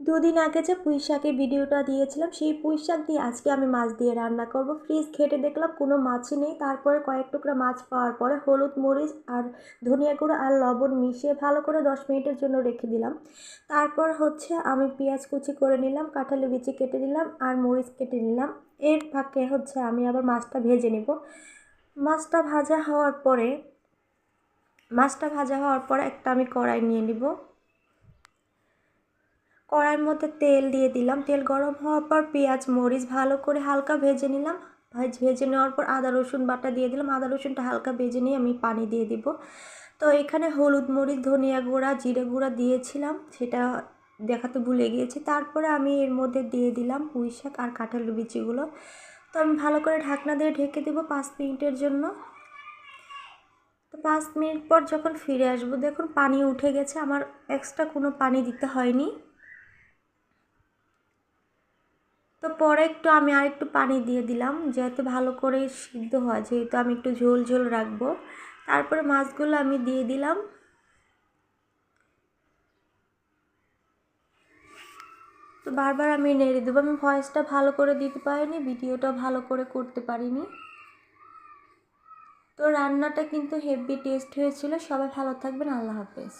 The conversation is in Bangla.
দুদিন আগে যে পুঁই শাকের ভিডিওটা দিয়েছিলাম, সেই পুঁই শাক দিয়ে আজকে আমি মাছ দিয়ে রান্না করব। ফ্রিজ ঘেটে দেখলাম কোনো মাছই নেই। তারপরে কয়েক টুকরা মাছ পাওয়ার পরে হলুদ মরিচ আর ধনিয়া গুঁড়ো আর লবণ মিশিয়ে ভালো করে দশ মিনিটের জন্য রেখে দিলাম। তারপর হচ্ছে আমি পেঁয়াজ কুচি করে নিলাম, কাঁঠালি বিচি কেটে নিলাম আর মরিচ কেটে নিলাম। এর ফাঁকে হচ্ছে আমি আবার মাছটা ভেজে নেব। মাছটা ভাজা হওয়ার পরে, মাছটা ভাজা হওয়ার পরে একটা আমি কড়াই নিয়ে নিব। কড়াইয়ের মধ্যে তেল দিয়ে দিলাম। তেল গরম হওয়ার পর পেঁয়াজ, মরিচ ভালো করে হালকা ভেজে নিলাম। ভাজ নেওয়ার পর আদা, রসুন বাটা দিয়ে দিলাম। আদা, রসুনটা হালকা ভেজে নিয়ে আমি পানি দিয়ে দিব। তো এখানে হলুদ মরিচ, ধনিয়া গুঁড়া, জিরে গুঁড়া দিয়েছিলাম। সেটা দেখাতে ভুলে গিয়েছি। তারপরে আমি এর মধ্যে দিয়ে দিলাম পুঁই শাক আর কাঁঠালের বিচিগুলো। তো আমি ভালো করে ঢাকনা দিয়ে ঢেকে দেবো পাঁচ মিনিটের জন্য। তো পাঁচ মিনিট পর যখন ফিরে আসব, দেখুন পানি উঠে গেছে। আমার এক্সট্রা কোনো পানি দিতে হয়নি। তো পরে একটু আমি আর একটু পানি দিয়ে দিলাম, যাতে ভালো করে সিদ্ধ হয়, যেহেতু আমি একটু ঝোল ঝোল রাখব। তারপরে মাছগুলো আমি দিয়ে দিলাম। তো বারবার আমি নেড়ে দেবো, আমি ভয়েসটা ভালো করে দিতে পারিনি, ভিডিওটা ভালো করে করতে পারিনি। তো রান্নাটা কিন্তু হেভি টেস্ট হয়েছিল, সবাই ভালো থাকবেন, আল্লাহ হাফেজ।